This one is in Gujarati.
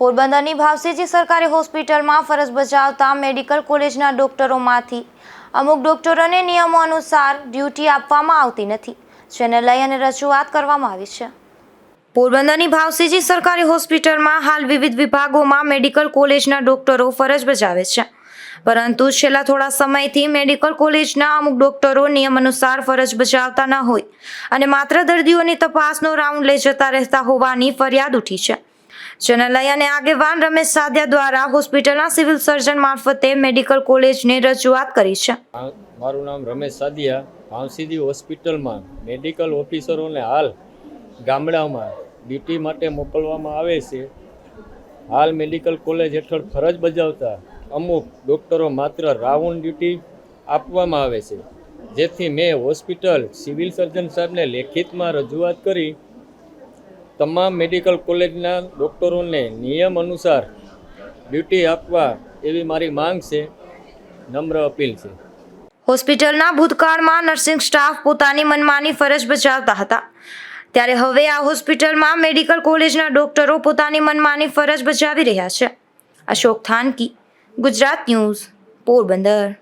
પોરબંદરની ભાવસીજી સરકારી હોસ્પિટલમાં ફરજ બજાવતા મેડિકલ કોલેજના ડોક્ટરોમાંથી અમુક ડોક્ટરોને નિયમો અનુસાર ડ્યુટી આપવામાં આવતી નથી. જેને લઈ અને રજૂઆત કરવામાં આવી છે. પોરબંદરની ભાવસીજી સરકારી હોસ્પિટલમાં હાલ વિવિધ વિભાગોમાં મેડિકલ કોલેજના ડોક્ટરો ફરજ બજાવે છે. પરંતુ છેલ્લા થોડા સમયથી મેડિકલ કોલેજના અમુક ડોક્ટરો નિયમ અનુસાર ફરજ બજાવતા ન હોય અને માત્ર દર્દીઓની તપાસનો રાઉન્ડ લઈ જતા રહેતા હોવાની ફરિયાદ ઉઠી છે. જેને લઈ અને આગેવાન રમેશ સાધ્યા દ્વારા હોસ્પિટલના સિવિલ સર્જન મારફતે મેડિકલ કોલેજને રજૂઆત કરી છે. મારું નામ રમેશ સાદિયા ભાવસીદી હોસ્પિટલમાં મેડિકલ ઓફિસરોને હાલ ગામડામાં ડ્યુટી માટે મોકલવામાં આવે છે. હાલ મેડિકલ કોલેજ હેઠળ ફરજ બજાવતા અમુક ડૉક્ટરો માત્ર રાઉન્ડ ડ્યુટી આપવામાં આવે છે. જેથી મેં હોસ્પિટલ સિવિલ સર્જન સાહેબને લેખિતમાં રજૂઆત કરી તમામ મેડિકલ કોલેજના ડૉક્ટરોને નિયમ અનુસાર ડ્યુટી આપવા એવી મારી માંગ છે. નમ્ર અપીલ છે. હોસ્પિટલના ભૂતકાળમાં નર્સિંગ સ્ટાફ પોતાની મનમાની ફરજ બજાવતા હતા. ત્યારે હવે આ હોસ્પિટલમાં મેડિકલ કોલેજના ડોક્ટરો પોતાની મનમાની ફરજ બજાવી રહ્યા છે. અશોક થાનકી, ગુજરાત ન્યૂઝ, પોરબંદર.